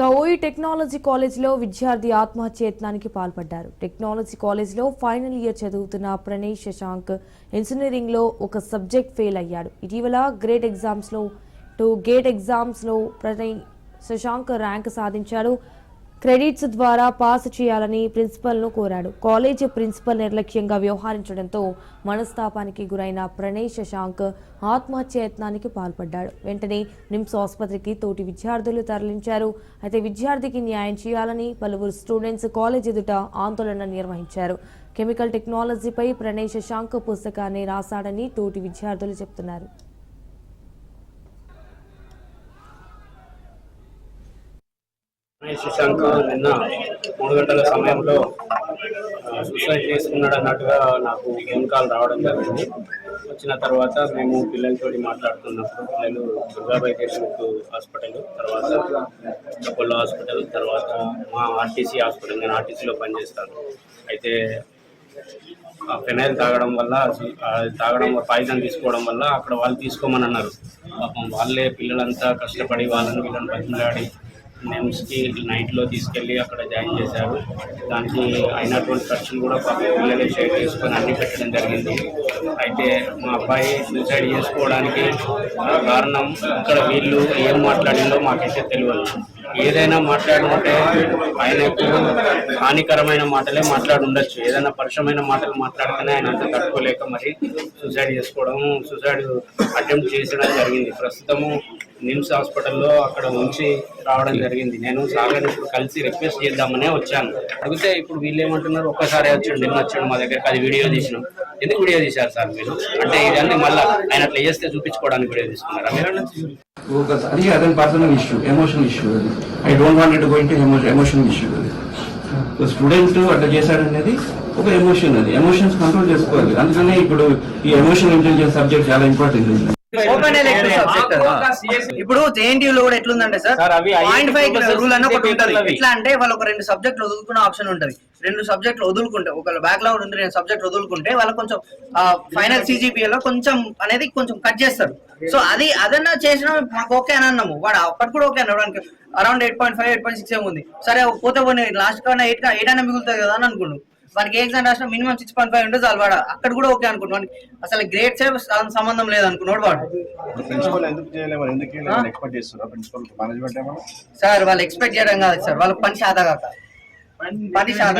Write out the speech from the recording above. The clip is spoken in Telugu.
ఓయి టెక్నాలజీ కాలేజీలో విద్యార్థి ఆత్మహత్యయత్నానికి పాల్పడ్డారు. టెక్నాలజీ కాలేజీలో ఫైనల్ ఇయర్ చదువుతున్న ప్రణయ్ శశాంక్ ఇంజనీరింగ్లో ఒక సబ్జెక్ట్ ఫెయిల్ అయ్యాడు. ఇటీవల గ్రేట్ ఎగ్జామ్స్లో టు గేట్ ఎగ్జామ్స్లో ప్రణయ్ శశాంక్ ర్యాంక్ సాధించాడు. క్రెడిట్స్ ద్వారా పాస్ చేయాలని ప్రిన్సిపల్ను కోరాడు. కాలేజ్ ప్రిన్సిపల్ నిర్లక్ష్యంగా వ్యవహరించడంతో మనస్తాపానికి గురైన ప్రణయ్ శశాంక్ ఆత్మహత్యయత్నానికి పాల్పడ్డాడు. వెంటనే నిమ్స్ ఆసుపత్రికి తోటి విద్యార్థులు తరలించారు. అయితే విద్యార్థికి న్యాయం చేయాలని పలువురు స్టూడెంట్స్ కాలేజ్ ఎదుట ఆందోళన నిర్వహించారు. కెమికల్ టెక్నాలజీపై ప్రణయ్ శశాంక్ పుస్తకాన్ని రాశాడని తోటి విద్యార్థులు చెప్తున్నారు. శశాంక్ నిన్న మూడు గంటల సమయంలో సూసైడ్ చేసుకున్నాడు అన్నట్టుగా నాకు ఫోన్ కాల్ రావడం జరిగింది. వచ్చిన తర్వాత మేము పిల్లలతో మాట్లాడుతున్నప్పుడు పిల్లలు దుర్గాబాయి దేశ్ముఖ్ హాస్పిటల్ తర్వాత అపోలో హాస్పిటల్ తర్వాత మా ఆర్టీసీ హాస్పిటల్ నేను ఆర్టీసీలో పనిచేస్తాను. అయితే ఆ ఫెనైల్ తాగడం వల్ల తాగడం పాయిజన్ తీసుకోవడం వల్ల అక్కడ వాళ్ళు తీసుకోమని అన్నారు. పాపం వాళ్ళే పిల్లలంతా కష్టపడి వాళ్ళని వీళ్ళని బతిమలాడి నెమ్స్కి నైట్లో తీసుకెళ్ళి అక్కడ జాయిన్ చేశారు. దానికి అయినటువంటి ఖర్చులు కూడా పాపం పిల్లలే షేర్ చేసుకొని అన్ని పెట్టడం జరిగింది. అయితే మా అబ్బాయి సూసైడ్ చేసుకోవడానికి కారణం ఇక్కడ వీళ్ళు ఏం మాట్లాడిందో మాకైతే తెలియదు ఏదైనా మాట్లాడుకుంటే ఆయనకు హానికరమైన మాటలే మాట్లాడి ఉండొచ్చు ఏదైనా పరుషమైన మాటలు మాట్లాడితేనే ఆయన అంత తట్టుకోలేక మరి సూసైడ్ చేసుకోవడం సూసైడ్ అటెంప్ట్ చేసడం జరిగింది. ప్రస్తుతము నిమ్స్ హాస్పిటల్లో అక్కడ ఉంచి రావడం జరిగింది. నేను సాగర్ ఇప్పుడు కలిసి రిక్వెస్ట్ చేద్దామనే వచ్చాను. అడిగితే ఇప్పుడు వీళ్ళు ఏమంటున్నారు ఒక్కసారి వచ్చాడు నిన్న వచ్చాడు మా దగ్గరికి అది వీడియో తీసినాం. ఎందుకు వీడియో తీశారు సార్ మీరు? అంటే ఇవన్నీ మళ్ళీ ఆయన అట్లా చేస్తే చూపించుకోవడానికి వీడియో తీసుకున్నారా? పర్సనల్ ఇష్యూ ఎమోషనల్ ఇష్యూ అది I don't want to going emotional issue అది. స్టూడెంట్ అట్లా చేశాడనేది ఒక ఎమోషన్ అది. ఎమోషన్స్ కంట్రోల్ చేసుకోవాలి. అందుకనే ఇప్పుడు ఈ ఎమోషనల్ ఇంటెలిజెన్స్ సబ్జెక్ట్ చాలా ఇంపార్టెంట్ ఇప్పుడు జేఎన్టీ లో కూడా ఎట్లుందంటే సార్ సార్, అవి పాయింట్ ఫైవ్ రూల్ అని ఒకటి ఉంటుంది. అవి. ఎట్లా అంటే వాళ్ళు ఒక రెండు సబ్జెక్టులు వదులుకునే ఆప్షన్ ఉంటుంది. రెండు సబ్జెక్టులు వదులుకుంటే ఒక బ్యాక్లాగ్ ఉంది రెండు సబ్జెక్ట్ వదులుకుంటే వాళ్ళకి కొంచెం ఫైనల్ సిజిపిఏ లో కొంచెం అనేది కొంచెం కట్ చేస్తారు. సో అది అదన్నా చేసిన మాకు ఓకే అని అన్నాము. వాడు అప్పటి కూడా ఓకే అన్నాడు. Around eight point five eight point six ఏముంది సరే పోతే పోనీ లాస్ట్ కన్నా ఎయిట్ ఎయిట్ అయినా మిగులుతుంది కదా అని అనుకున్నాడు వానికి ఏ ఎగ్జామ్ రాసిన మినిమం సిక్స్ పాయింట్ ఫైవ్ ఉంటే చాలు వాడు. అక్కడ కూడా ఓకే అనుకున్నాడు వానికి అసలు గ్రేడ్స్ సంబంధం లేదు అనుకున్నాడు వాడు. ప్రిన్సిపల్ ఎందుకు చేయలేము ఎందుకు చేయలేము ఎక్స్పెక్ట్ చేస్తున్నారు ప్రిన్సిపల్ మేనేజ్మెంట్ ఏమన్నా? సార్ వాళ్ళు ఎక్స్పెక్ట్ చేయడం కాదు సార్. వాళ్ళ పని శాత కాక. పని శాత.